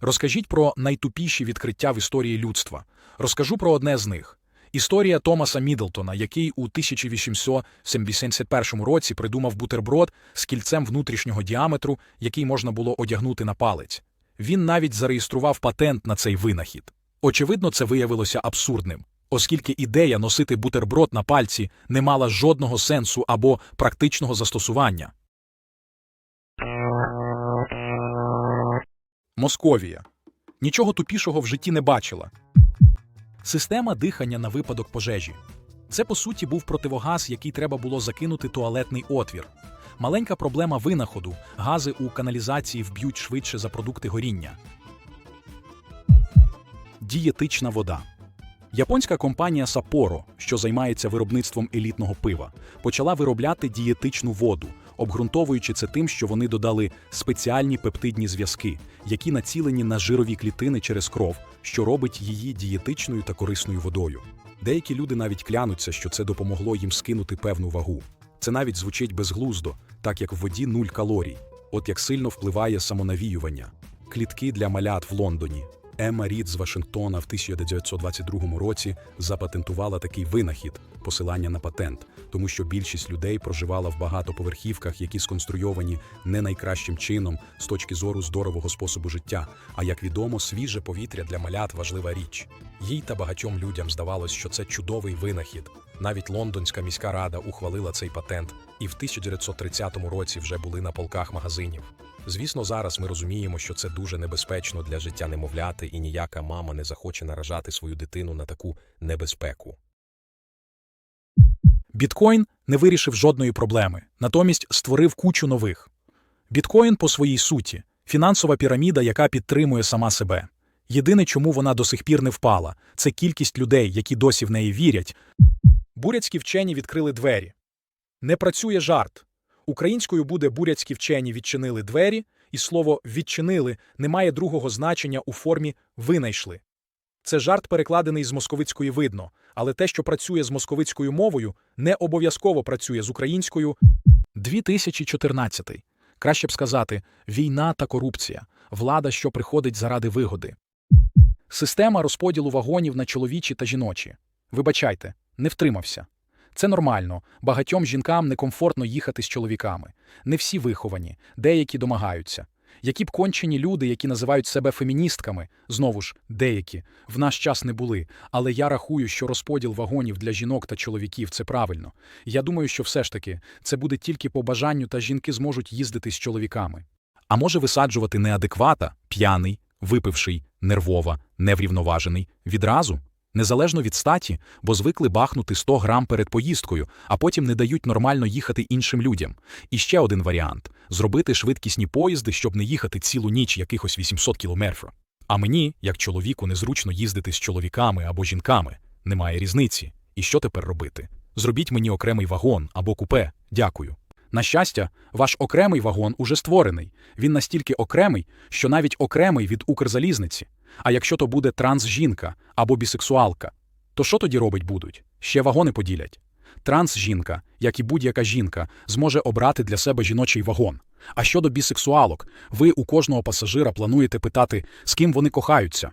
Розкажіть про найтупіші відкриття в історії людства. Розкажу про одне з них. Історія Томаса Мідлтона, який у 1871 році придумав бутерброд з кільцем внутрішнього діаметру, який можна було одягнути на палець. Він навіть зареєстрував патент на цей винахід. Очевидно, це виявилося абсурдним, оскільки ідея носити бутерброд на пальці не мала жодного сенсу або практичного застосування. Московія. Нічого тупішого в житті не бачила. Система дихання на випадок пожежі. Це, по суті, був противогаз, який треба було закинути туалетний отвір. Маленька проблема винаходу гази у каналізації вб'ють швидше за продукти горіння. Дієтична вода. Японська компанія Sapporo, що займається виробництвом елітного пива, почала виробляти дієтичну воду, обґрунтовуючи це тим, що вони додали спеціальні пептидні зв'язки, які націлені на жирові клітини через кров, що робить її дієтичною та корисною водою. Деякі люди навіть клянуться, що це допомогло їм скинути певну вагу. Це навіть звучить безглуздо, так як в воді нуль калорій. От як сильно впливає самонавіювання. Клітки для малят в Лондоні. Емма Рід з Вашингтона в 1922 році запатентувала такий винахід посилання на патент, тому що більшість людей проживала в багатоповерхівках, які сконструйовані не найкращим чином з точки зору здорового способу життя. А як відомо, свіже повітря для малят важлива річ. Їй та багатьом людям здавалось, що це чудовий винахід. Навіть лондонська міська рада ухвалила цей патент, і в 1930 році вже були на полках магазинів. Звісно, зараз ми розуміємо, що це дуже небезпечно для життя немовляти, і ніяка мама не захоче наражати свою дитину на таку небезпеку. Біткоін не вирішив жодної проблеми, натомість створив кучу нових. Біткоін по своїй суті фінансова піраміда, яка підтримує сама себе. Єдине, чому вона до сих пір не впала, це кількість людей, які досі в неї вірять. Буряцькі вчені відкрили двері. Не працює жарт. Українською буде буряцькі вчені відчинили двері, і слово відчинили не має другого значення у формі винайшли. Це жарт перекладений з московицької видно, але те, що працює з московицькою мовою, не обов'язково працює з українською. 2014. Краще б сказати, війна та корупція, влада, що приходить заради вигоди. Система розподілу вагонів на чоловічі та жіночі. Вибачайте, не втримався. Це нормально, багатьом жінкам некомфортно їхати з чоловіками. Не всі виховані, деякі домагаються. Які б кончені люди, які називають себе феміністками, знову ж, деякі, в наш час не були, але я рахую, що розподіл вагонів для жінок та чоловіків це правильно. Я думаю, що все ж таки це буде тільки по бажанню, та жінки зможуть їздити з чоловіками. А може висаджувати неадеквата, п'яний, випивший, нервова, неврівноважений відразу? Незалежно від статі, бо звикли бахнути 100 грам перед поїздкою, а потім не дають нормально їхати іншим людям. І ще один варіант зробити швидкісні поїзди, щоб не їхати цілу ніч якихось 800 кілометрів. А мені, як чоловіку, незручно їздити з чоловіками або жінками. Немає різниці. І що тепер робити? Зробіть мені окремий вагон або купе. Дякую. На щастя, ваш окремий вагон уже створений. Він настільки окремий, що навіть окремий від Укрзалізниці. А якщо то буде транс-жінка або бісексуалка, то що тоді робить будуть? Ще вагони поділять. Транс-жінка, як і будь-яка жінка, зможе обрати для себе жіночий вагон. А щодо бісексуалок, ви у кожного пасажира плануєте питати, з ким вони кохаються.